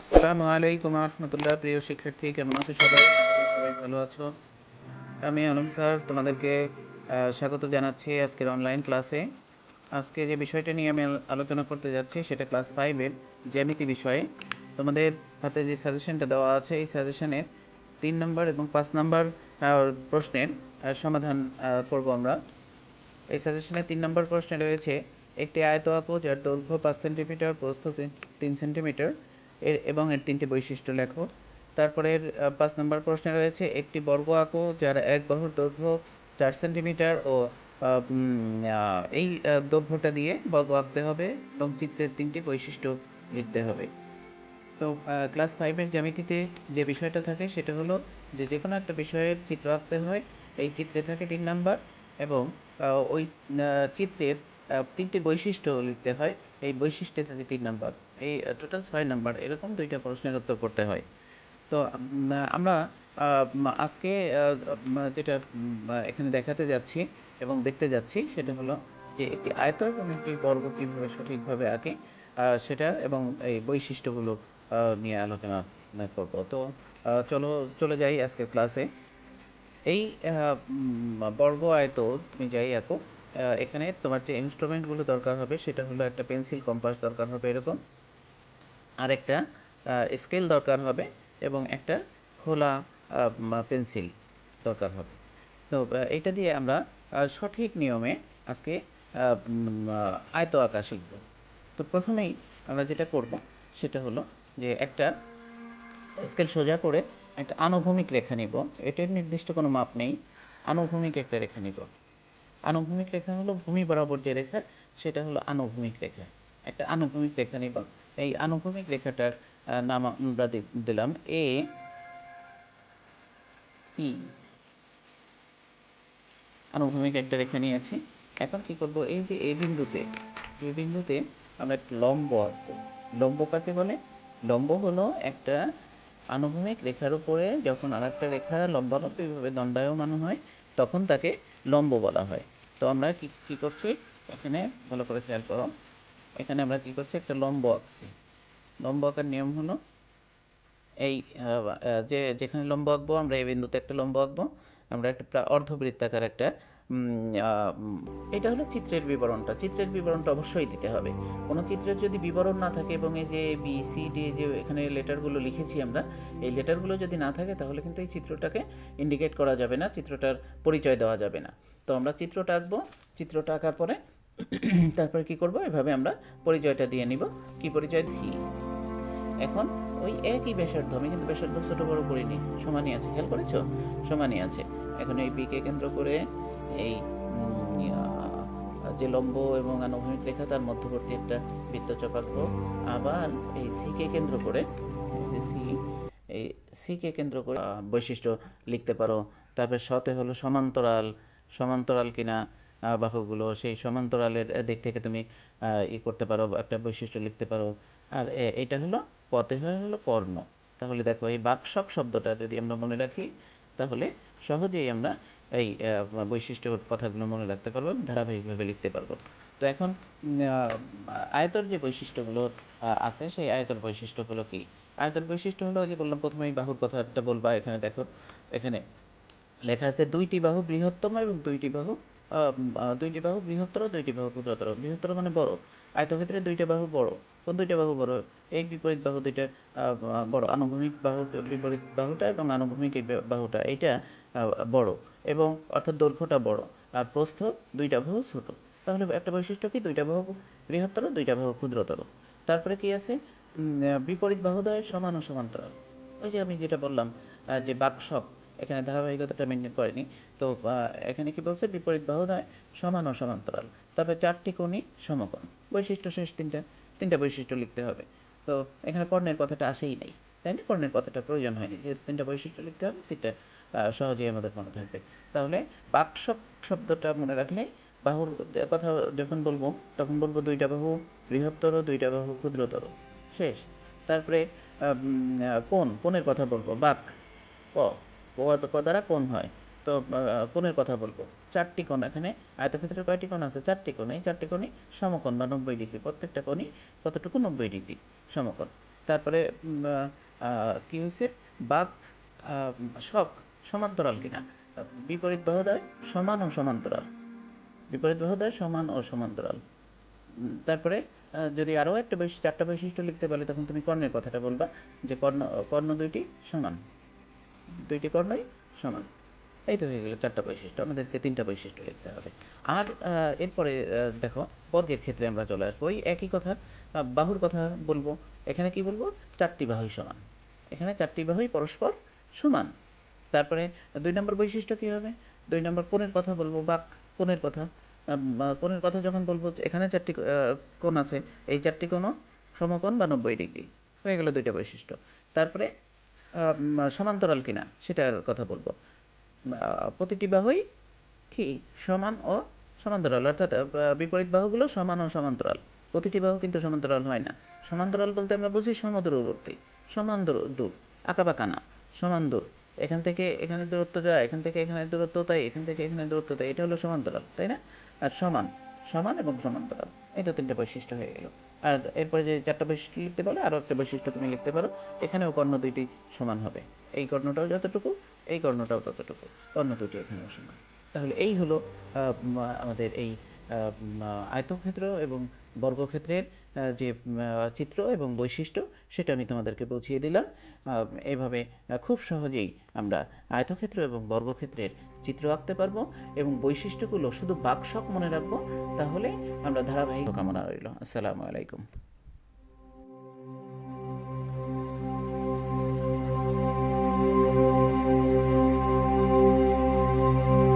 আসসালামু আলাইকুম রহমতুল্লাহ প্রিয় শিক্ষার্থী, কেমন আছো সবাই? সবাই ভালো আছো? আমি আলম স্যার তোমাদেরকে স্বাগত জানাচ্ছি আজকের অনলাইন ক্লাসে আজকে যে বিষয়টা নিয়ে আমি আলোচনা করতে যাচ্ছি সেটা ক্লাস ফাইভের জ্যামিতি বিষয়ে। তোমাদের হাতে যে সাজেশনটা দেওয়া আছে, এই সাজেশনের তিন নম্বর এবং পাঁচ নম্বর প্রশ্নের সমাধান করব আমরা। এই সাজেশনের তিন নম্বর প্রশ্নে রয়েছে, একটি আয়ত আঁকো যার দৈর্ঘ্য পাঁচ সেন্টিমিটার প্রস্থ তিন সেন্টিমিটার এর এবং এর তিনটি বৈশিষ্ট্য লেখো। তারপরে পাঁচ নম্বর প্রশ্নে রয়েছে, একটি বর্গ আঁকো যার এক বাহুর দৈর্ঘ্য চার সেন্টিমিটার ও এই দৈর্ঘ্যটা দিয়ে বর্গ আঁকতে হবে এবং চিত্রের তিনটি বৈশিষ্ট্য লিখতে হবে। তো ক্লাস ফাইভের জ্যামিতিতে যে বিষয়টা থাকে সেটা হলো যে যে কোনো একটা বিষয়ের চিত্র আঁকতে হয়, এই চিত্রে থাকে তিন নাম্বার এবং ওই চিত্রের তিনটি বৈশিষ্ট্য লিখতে হয়। এই বৈশিষ্ট্যে থাকে তিন নাম্বার। এই টোটাল ছয় নাম্বার, এরকম দুইটা প্রশ্নের উত্তর করতে হয়। তো আমরা আজকে যেটা এখানে দেখাতে যাচ্ছি এবং দেখতে যাচ্ছি সেটা হলো যে একটি আয়ত এবং একটি বর্গ কীভাবে সঠিকভাবে আঁকে সেটা এবং এই বৈশিষ্ট্যগুলো নিয়ে আলোচনা করব। তো চলো, চলে যাই আজকের ক্লাসে এই বর্গ আয়ত তুমি যাই আঁকো এখানে তোমার যে ইনস্ট্রুমেন্টগুলো দরকার হবে, সেটা হলো একটা পেন্সিল কম্পাস দরকার হবে এরকম। আর একটা স্কেল দরকার হবে এবং একটা খোলা পেন্সিল দরকার হবে। তো এটা দিয়ে আমরা সঠিক নিয়মে আজকে আয়ত আঁকা শিখব। তো প্রথমেই আমরা যেটা করব, সেটা হলো যে একটা স্কেল সোজা করে একটা আনুভূমিক রেখা নিব। এটার নির্দিষ্ট কোনো মাপ নেই। আনুভূমিক একটা রেখা নিব। আনুভূমিক রেখা হলো ভূমি বরাবর যে রেখা, সেটা হলো আনুভূমিক রেখা। একটা আনুভূমিক রেখা নিব এই আনুভূমিক রেখাটার নাম আমরা দিলাম এ ই আনুভূমিক একটা রেখা নিয়েছি এখন কি করব? এই যে এ বিন্দুতে এ বিন্দুতে আমরা একটা লম্ব আঁকবো। লম্ব কাকে বলে? লম্ব হলো একটা আনুভূমিক রেখার উপরে যখন আর একটা রেখা লম্বালম্বি এইভাবে দণ্ডায়মান হয়, তখন তাকে লম্ব বলা হয়। তো আমরা কি কি করছি? এখানে ভালো করে খেয়াল করো। এখানে আমরা কি করছি? একটা লম্ব আঁকছি। লম্ব আঁকার নিয়ম হলো এই যে, যেখানে লম্ব আঁকবো, আমরা এই বিন্দুতে একটা লম্ব আঁকবো। আমরা একটা অর্ধবৃত্তাকার একটা এটা হলো চিত্রের বিবরণটা। চিত্রের বিবরণটা অবশ্যই দিতে হবে। কোনো চিত্রের যদি বিবরণ না থাকে এবং এই যে বি সি ডি যে এখানে লেটারগুলো লিখেছি আমরা, এই লেটারগুলো যদি না থাকে, তাহলে কিন্তু এই চিত্রটাকে ইন্ডিকেট করা যাবে না, চিত্রটার পরিচয় দেওয়া যাবে না। তো আমরা চিত্রটা আঁকবো। চিত্রটা আঁকার পরে তারপরে কি করব? এভাবে আমরা পরিচয়টা দিয়ে নিব। কি পরিচয়? দিই এখন ওই একই ব্যাসার্ধ, আমি কিন্তু ব্যাসার্ধ ছোটো বড় করিনি। সমানই আছে, খেয়াল করেছ? সমানই আছে। এখন এই বিকে কেন্দ্র করে এই যে লম্ব এবং আনুভূমিক রেখা, তার মধ্যবর্তী একটা বৃত্তচাপ আঁকবো আবার এই সিকে কেন্দ্র করে সি এই সিকে কেন্দ্র করে বৈশিষ্ট্য লিখতে পারো। তারপরে সতে হলো সমান্তরাল সমান্তরাল কিনা বাহুগুলো, সেই সমান্তরালের দিক থেকে তুমি ই করতে পারো, একটা বৈশিষ্ট্য লিখতে পারো। আর এটা হলো পথে হলো কর্ণ তাহলে দেখো, এই বাকশক শব্দটা যদি আমরা মনে রাখি, তাহলে সহজেই আমরা এই বৈশিষ্ট্য কথাগুলো মনে রাখতে পারব ধারাবাহিকভাবে লিখতে পারব তো এখন আয়তর যে বৈশিষ্ট্যগুলো আছে, সেই আয়তর বৈশিষ্ট্যগুলো কি? আয়তর বৈশিষ্ট্য হলো যে বললাম, প্রথমেই বাহুর কথাটা বলবা, এখানে দেখো, এখানে লেখা আছে, দুইটি বাহু বৃহত্তম এবং দুইটি বাহু দুইটি বাহু, বৃহত্তর, দুইটি বাহু, ক্ষুদ্রতর। বৃহত্তর মানে বড়। আয়তক্ষেত্রে দুইটা বাহু বড়। কোন দুইটা বাহু বড়? এই বিপরীত বাহু দুইটা বড়। আনুভূমিক বাহু, বিপরীত বাহুটা এবং আনুভূমিক বাহুটা, এইটা বড় এবং অর্থাৎ দৈর্ঘ্যটা বড়। আর প্রস্থ দুইটা বাহু ছোট। তাহলে একটা বৈশিষ্ট্য কি? দুইটা বাহু বৃহত্তর, দুইটা বাহু ক্ষুদ্রতর। তারপরে কি আছে? বিপরীত বাহুদ্বয় সমান ও সমান্তরাল। ওই যে আমি যেটা বললাম যে বাকশক এখানে ধারাবাহিকতাটা মেনটেন করেনি। তো এখানে কি বলছে? বিপরীত বাহুদ্বয় সমান ও সমান্তরাল। তারপরে চারটি কোণই সমকোণ। বৈশিষ্ট্য শেষ তিনটা তিনটা বৈশিষ্ট্য লিখতে হবে। তো, এখানে কর্ণের কথাটা আসেই নাই, তাই না? কর্ণের কথাটা প্রয়োজন হয়নি যে তিনটা বৈশিষ্ট্য লিখতে হবে, তিনটা সহজেই আমাদের মনে থাকবে। তাহলে বাকশক শব্দটা মনে রাখলে বাহুর কথা যখন বলব, তখন বলব দুইটা বাহু বৃহত্তর, দুইটা বাহু ক্ষুদ্রতর। শেষ। তারপরে কোন কোণের কথা বলব, বাক, ক। ক ক দ্বারা কোণ হয়। তো কোণের কথা বলব। চারটি কোণ এখানে আয়তক্ষেত্রের কয়টি কোণ আছে? চারটি কোণ। এই চারটি কোণই সমকোণ বা নব্বই ডিগ্রি। প্রত্যেকটা কোণই কতটুকু? নব্বই ডিগ্রি সমকোণ। তারপরে কী হয়েছে? আহ, শখ সমান্তরাল কিনা? বিপরীত বাহুদায় সমান ও সমান্তরাল। বিপরীত বাহুদায় সমান ও সমান্তরাল। তারপরে যদি আরও একটা বৈশিষ্ট্য চারটা বৈশিষ্ট্য লিখতে পারলে তখন তুমি কর্ণের কথাটা বলবা যে কর্ণ কর্ণ দুইটি সমান। দুইটি কর্ণই সমান। এই তো হয়ে গেল, চারটা বৈশিষ্ট্য, আমাদেরকে তিনটা বৈশিষ্ট্য লিখতে হবে। আর এরপরে দেখো, বর্গের ক্ষেত্রে আমরা চলে আসব। ওই একই কথা বাহুর কথা বলব। এখানে কি বলব? চারটি বাহুই সমান। এখানে চারটি বাহুই পরস্পর সমান। তারপরে, দুই নম্বর বৈশিষ্ট্য কী হবে? দুই নম্বর কোণের কথা বলব, বাক কোণের কথা। কোণের কথা যখন বলব, এখানে চারটি কোণ আছে। এই চারটি কোণও সমকোণ বা নব্বই ডিগ্রি। হয়ে গেল দুইটা বৈশিষ্ট্য। তারপরে সমান্তরাল কিনা, সেটার কথা বলব। প্রতিটি বাহুই কি? সমান ও সমান্তরাল। অর্থাৎ বিপরীত বাহুগুলো সমান ও সমান্তরাল। প্রতিটি বাহু কিন্তু সমান্তরাল হয় না। সমান্তরাল বলতে আমরা বুঝি সমদূরবর্তী সমান দূর দূর আঁকাবাঁকা না সমান দূর এখান থেকে এখানে দূরত্ব যায়, এখান থেকে এখানে দূরত্ব তাই, এখান থেকে এখানে দূরত্ব তাই, এটা হলো সমান্তরাল, তাই না? আর সমান সমান এবং সমান্তরাল, এই তো তিনটে বৈশিষ্ট্য হয়ে গেল। আর এরপরে যে চারটা বৈশিষ্ট্য লিখতে পারো আরও একটা বৈশিষ্ট্য তুমি লিখতে পারো, এখানেও কর্ণ দুইটি সমান হবে। এই কর্ণটাও যতটুকু, এই কর্ণটাও ততটুকু, কর্ণ দুইটি এখানেও সমান। তাহলে এই হলো আমাদের এই আয়তক্ষেত্র এবং বর্গক্ষেত্রের যে চিত্র এবং বৈশিষ্ট্য, সেটা আমি তোমাদেরকে পৌঁছিয়ে দিলাম। এভাবে খুব সহজেই আমরা আয়তক্ষেত্র এবং বর্গক্ষেত্রের চিত্র আঁকতে পারব এবং বৈশিষ্ট্যগুলো শুধু বাকশক মনে রাখব তাহলে আমরা ধারাবাহিক কামনা রইল। আসসালামু আলাইকুম।